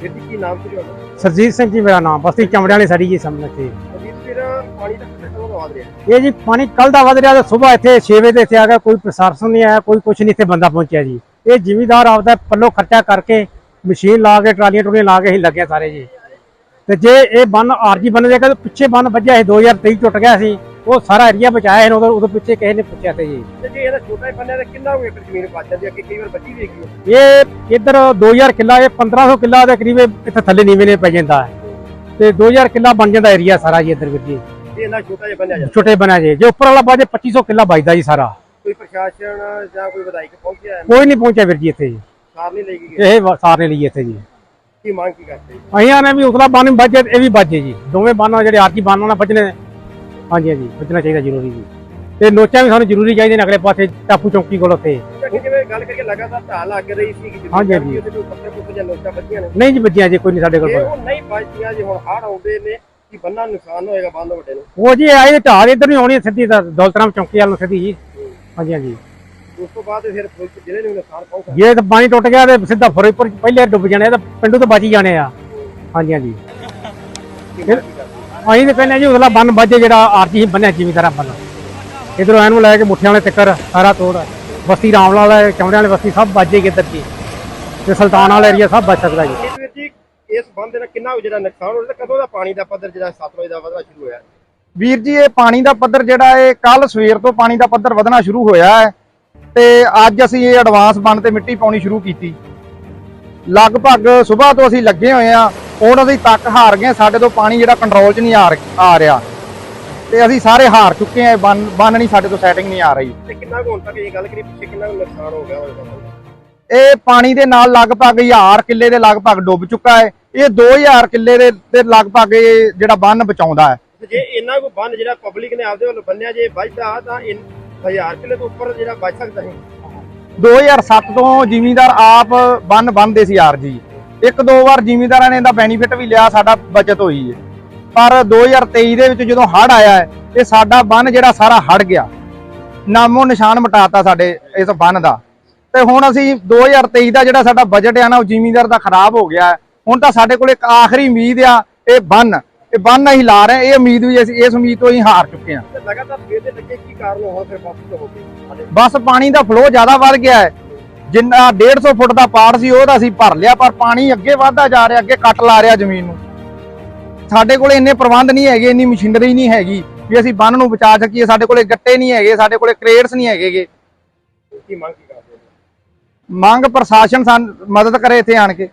ਵੀਰ ਜੀ ਕੀ ਨਾਮ ਸੀ ਤੁਹਾਡਾ? ਸਰਜੀਤ ਸਿੰਘ ਜੀ ਮੇਰਾ ਨਾਮ ਬਸਤੀ ਚਮੜਿਆਂ ਵਾਲੀ ਸਾਡੀ ਜੀ ਸਾਹਮਣੇ ਤੇ ਪਾਣੀ ਦਾ ਕਿੰਨਾ ਰਿਹਾ? ਇਹ ਜੀ ਪਾਣੀ ਕੱਲ ਦਾ ਵਧ ਰਿਹਾ ਤੇ ਸਵੇਰ ਇੱਥੇ 6 ਵਜੇ ਤੇ ਇੱਥੇ ਆ ਗਿਆ ਕੋਈ ਪ੍ਰਸ਼ਾਸਨ ਨਹੀਂ ਆਇਆ ਕੋਈ ਕੁਝ ਨਹੀਂ ਇੱਥੇ ਬੰਦਾ ਪਹੁੰਚਿਆ ਜੀ। ਇਹ ਜ਼ਿਮੀਦਾਰ ਆਪਦਾ ਪੱਲੋ ਖਰਚਾ ਕਰਕੇ ਮਸ਼ੀਨ ਲਾ ਕੇ ਟਰਾਲੀਆਂ ਟੁਲੀਆਂ ਲਾ ਕੇ ਹੀ ਲੱਗੇ ਸਾਰੇ ਜੀ। ਤੇ ਜੇ ਇਹ ਬੰਨ ਆਰਜੀ ਬੰਨ ਦੇਖਿਆ ਤਾਂ ਪਿੱਛੇ ਬੰਨ ਵੱਜਿਆ ਸੀ 2023 ਟੁੱਟ ਗਿਆ ਸੀ। ਉਹ ਸਾਰਾ ਏਰੀਆ ਬਚਾਇਆ ਸੀ ਉਦੋਂ ਉਦੋਂ ਪਿੱਛੇ ਕਿਸੇ ਨੇ ਪੁੱਛਿਆ ਤੇ ਜੀ। ਤੇ ਜੇ ਇਹਦਾ ਛੋਟਾ ਹੀ ਬੰਨਿਆ ਤਾਂ ਕਿੰਨਾ ਜ਼ਮੀਨ ਬਚ ਜਾਂਦੀ ਹੈ? ਕਿ ਕਈ ਵਾਰ ਬੱਚੀ ਵੀ ਹੈਗੀ ਹੈ। ਇਹ ਇੱਧਰ 2000 ਕਿੱਲਾ ਇਹ 1500 ਕਿੱਲਾ ਦੇ ਕਰੀਬ ਇੱਥੇ ਥੱਲੇ ਨੀਵੇਂ ਨੇ ਪੈ ਜਾਂਦਾ ਹੈ। ਤੇ 2000 ਕਿੱਲਾ ਬਣ ਜਾਂਦਾ ਏਰੀਆ ਸਾਰਾ ਜੀ ਇੱਧਰ ਵੀਰ ਜੀ। ਇਹ ਇੰਨਾ ਛੋਟਾ ਜਿਹਾ ਬੰਨਿਆ ਜਾਂਦਾ ਛੋਟੇ ਬਣਾ ਜੇ। ਜੇ ਉੱਪਰ ਵਾਲਾ ਬਾਜੇ 2500 ਕਿੱਲਾ ਬਚਦਾ ਜੀ ਸਾਰਾ। ਕੋਈ ਪ੍ਰਸ਼ਾਸਨ ਜਾਂ ਕੋਈ ਵਿਧਾਇਕ ਪਹੁੰਚਿਆ ਹੈ? ਕੋਈ ਨਹੀਂ ਪਹੁੰਚਿਆ ਵੀਰ ਜੀ ਇੱਥੇ ਜੀ। ਸਾਰ ਨਹੀਂ ਲਈ ਗਈ ਇਹ ਸਾਰਨੇ ਲਈ ਇੱਥੇ ਜੀ। ਕੀ ਮੰਗ ਕੀ ਕਰਦੇ? ਜੀ? ਅਹੀਆਂ ਨੇ ਵੀ ਉਤਲਾ ਬੰਨ ਤੇ ਇਹ ਵੀ ਵੱਜੇ ਜੀ। ਦੋਵੇਂ ਬੰਨ ਜਿਹੜੇ ਆਰਜੀ ਬੰਨ ਨਾਲ ਵੱਜਣੇ ਹਾਂਜੀ ਹਾਂਜੀ ਵੱਜਣਾ ਚਾਹੀਦਾ ਜ਼ਰੂਰੀ ਜੀ। ਤੇ ਨੋਚਾਂ ਵੀ ਸਾਨੂੰ ਜ਼ਰੂਰੀ ਚਾਹੀਦੇ ਨੇ ਅਗਲੇ ਪਾਸੇ ਟਾਪੂ ਚੌਂਕੀ ਕੋਲ ਉੱਥੇ। ਜਿਵੇਂ ਗੱਲ ਕਰਕੇ ਲਗਾਤਾਰ ਢਾਲ ਲੱਗ ਰਹੀ ਸੀ ਕਿ ਹਾਂਜੀ, ਹਾਂਜੀ। ਪੱਤੇ ਪੁੱਤੇ ਜਾਂ ਲੋਚਾ ਬੱਚੀਆਂ ਨੇ। ਨਹੀਂ ਜੀ ਵੱਜਿਆ ਜੀ ਕੋਈ ਨਹੀਂ ਸਾਡੇ ਕੋਲ ਇਹ ਨਹੀਂ ਜੇ ਹੁਣ ਹੜ ਆਉਂਦੇ ਨੇ ਕਿ ਬੰਨਾ ਨੁਕਸਾਨ ਹੋਏਗਾ ਬੰਦ ਵੱਡੇ ਨੂੰ? ਉਹ ਜੀ ਆਏ ਢਾਲ ਇੱਧਰ ਨਹੀਂ ਆਉਣੀ ਸਿੱਧੀ ਤਾਂ ਦੌਲਤਰਾਮ ਚੌਂਕੀ ਵੱਲ ਨੂੰ ਸਿੱਧੀ ਜੀ। ਹਾਂਜੀ ਹਾਂਜੀ। ਉਸ ਤੋਂ ਬਾਅਦ ਫਿਰ ਜ਼ਿਲ੍ਹੇ ਨੂੰ ਨੁਕਸਾਨ ਪਹੁੰਚਦਾ ਜੇ ਤਾਂ ਪਾਣੀ ਟੁੱਟ ਗਿਆ ਤੇ ਸਿੱਧਾ ਫਿਰੋਜ਼ਪੁਰ ਪਹਿਲੇ ਡੁੱਬ ਜਾਣੇ ਤਾਂ ਪਿੰਡੂ ਤੋਂ ਬਚ ਜਾਣੇ ਆ। ਹਾਂਜੀ ਹਾਂਜੀ। ਅਸੀਂ ਤਾਂ ਕਹਿੰਦੇ ਜੀ ਉਸਲਾ ਬੰਨ ਵੱਜੇ ਜਿਹੜਾ ਆਰਜੀ ਬੰਨਿਆ ਜਿਮੀਦਾਰਾਂ ਬੰਨ ਇਧਰੋਂ ਐਨੂੰ ਲੈ ਕੇ ਮੁੱਠਿਆਂ ਵਾਲੇ ਚੱਕਰ ਸਾਰਾ ਤੋੜ ਬਸਤੀ ਰਾਮਲਾਲ ਵਾਲੇ ਚੌਂੜਿਆਂ ਵਾਲੇ ਬਸਤੀ ਸਭ ਵੱਜੇ ਇੱਧਰ ਜੀ ਤੇ ਸੁਲਤਾਨ ਵਾਲਾ ਏਰੀਆ ਸਭ ਬਚ ਸਕਦਾ ਜੀ। ਇਸ ਵਿੱਚ ਜੀ ਇਸ ਬੰਦ ਦੇ ਨਾਲ ਕਿੰਨਾ ਜਿਹੜਾ ਨੁਕਸਾਨ ਹੋ ਰਿਹਾ ਤੇ ਕਦੋਂ ਦਾ ਪਾਣੀ ਦਾ ਪੱਧਰ ਜਿਹੜਾ ਸਤਲੁਜ ਦਾ ਵਧਣਾ ਸ਼ੁਰੂ ਹੋਇਆ? ਵੀਰ ਜੀ ਇਹ ਪਾਣੀ ਦਾ ਪੱਧਰ ਜਿਹੜਾ ਇਹ ਕੱਲ ਸਵੇਰ ਤੋਂ ਪਾਣੀ ਦਾ ਪੱਧਰ ਵਧਣਾ ਸ਼ੁਰੂ ਹੋਇਆ ਹੈ। ਤੇ ਅੱਜ ਅਸੀਂ ਇਹ ਐਡਵਾਂਸ ਬੰਨ ਤੇ ਮਿੱਟੀ ਪਾਉਣੀ ਸ਼ੁਰੂ ਕੀਤੀ। ਲਗਭਗ ਸਵੇਰ ਤੋਂ ਅਸੀਂ ਲੱਗੇ ਹੋਏ ਆ ਹੁਣ ਅਸੀਂ ਤੱਕ ਹਾਰ ਗਏ ਸਾਡੇ ਤੋਂ ਪਾਣੀ ਜਿਹੜਾ ਕੰਟਰੋਲ 'ਚ ਨਹੀਂ ਆ ਰਿਹਾ ਤੇ ਅਸੀਂ ਸਾਰੇ ਹਾਰ ਚੁੱਕੇ ਆ ਬੰਨ ਨਹੀਂ ਸਾਡੇ ਤੋਂ ਸੈਟਿੰਗ ਨਹੀਂ ਆ ਰਹੀ। ਤੇ ਕਿੰਨਾ ਕੁ ਹੁਣ ਤੱਕ ਇਹ ਗੱਲ ਕਰੀ ਪਿੱਛੇ ਕਿੰਨਾ ਕੁ ਨੁਕਸਾਨ ਹੋ ਗਿਆ ਹੋਵੇਗਾ? ਇਹ ਪਾਣੀ ਦੇ ਨਾਲ ਲਗਭਗ 1000 ਕਿੱਲੇ ਦੇ ਲਗਭਗ ਡੁੱਬ ਚੁੱਕਾ ਹੈ। ਇਹ 2000 ਕਿੱਲੇ ਦੇ ਦੇ ਲਗਭਗ ਇਹ ਜਿਹੜਾ ਬੰਨ ਬਚਾਉਂਦਾ ਹੈ। ਤੇ ਜੇ ਇੰਨਾ ਕੋ ਬੰਨ ਜਿਹੜਾ ਪਬਲਿਕ ਨੇ ਆਪਦੇ ਵੱਲੋਂ ਬੰਨਿਆ ਜੇ ਵੱਜਦਾ ਤਾਂ 1000 ਕਿਲੇ ਤੋਂ ਉੱਪਰ ਜਿਹੜਾ ਬਚ ਸਕਦਾ ਹੈ 2007 ਤੋਂ ਜ਼ਿਮੀਂਦਾਰ ਆਪ ਬੰਨ ਬੰਨਦੇ ਸੀ ਯਾਰ ਜੀ ਇੱਕ ਦੋ ਵਾਰ ਜ਼ਿਮੀਂਦਾਰਾਂ ਨੇ ਇਹਦਾ ਬੈਨੀਫਿਟ ਵੀ ਲਿਆ ਸਾਡਾ ਬਚਤ ਹੋਈ ਹੈ। ਪਰ 2023 ਦੇ ਵਿੱਚ ਜਦੋਂ ਹੜ ਆਇਆ ਹੈ ਇਹ ਸਾਡਾ ਬੰਨ ਜਿਹੜਾ ਸਾਰਾ ਹੜ ਗਿਆ। ਨਾਮੋ ਨਿਸ਼ਾਨ ਮਟਾਤਾ ਸਾਡੇ ਇਸ ਬੰਨ ਦਾ। ਤੇ ਹੁਣ ਅਸੀਂ 2023 ਦਾ ਜਿਹੜਾ ਸਾਡਾ ਬਜਟ ਆ ਨਾ ਉਹ ਜ਼ਿਮੀਂਦਾਰ ਦਾ ਖਰਾਬ ਹੋ ਗਿਆ। ਹੁਣ ਤਾਂ ਸਾਡੇ ਕੋਲ ਇੱਕ ਆਖਰੀ ਉਮੀਦ ਆ ਇਹ ਬੰਨ। ਇਹ ਬੰਨ ਅਸੀਂ ਲਾ ਰਹੇ ਇਹ ਉਮੀਦ ਵੀ ਅਸੀਂ ਇਸ ਉਮੀਦ ਤੋਂ ਹੀ ਹਾਰ ਚੁੱਕੇ ਤੇ ਲਗਾਤਾਰ ਫੇਰ ਦੇ ਲੱਗੇ ਕੀ ਕਾਰਨ ਹੋ ਫਿਰ ਵਾਪਸ ਹੋ ਸਾਡੇ ਬਸ ਪਾਣੀ ਦਾ ਫਲੋ ਜ਼ਿਆਦਾ ਵੱਧ ਗਿਆ ਹੈ। ਜਿੰਨਾ 150 ਫੁੱਟ ਦਾ ਪਾੜ ਸੀ ਉਹ ਤਾਂ ਅਸੀਂ ਭਰ ਲਿਆ ਪਰ ਪਾਣੀ ਅੱਗੇ ਵਧਦਾ ਜਾ ਰਿਹਾ ਅੱਗੇ ਕੱਟ ਲਾ ਰਿਹਾ ਜ਼ਮੀਨ ਨੂੰ। ਸਾਡੇ ਕੋਲੇ ਇੰਨੇ ਪ੍ਰਬੰਧ ਨਹੀਂ ਹੈਗੇ ਇੰਨੀ ਮਸ਼ੀਨਰੀ ਨਹੀਂ ਹੈਗੀ ਵੀ ਅਸੀਂ ਬੰਨ ਨੂੰ ਬਚਾ ਸਕੀਏ। ਸਾਡੇ ਕੋਲੇ ਗੱਟੇ ਨਹੀਂ ਹੈਗੇ ਸਾਡੇ ਕੋਲੇ ਕ੍ਰੇਡਸ ਨਹੀਂ ਹੈਗੇਗੇ ਕੀ ਮੰਗ ਕੀ ਕਰਦੇ ਮੰਗ ਪ੍ਰਸ਼ਾਸਨ ਸਾਨ ਮਦਦ ਕਰੇ ਇੱਥੇ ਆਣ ਕੇ।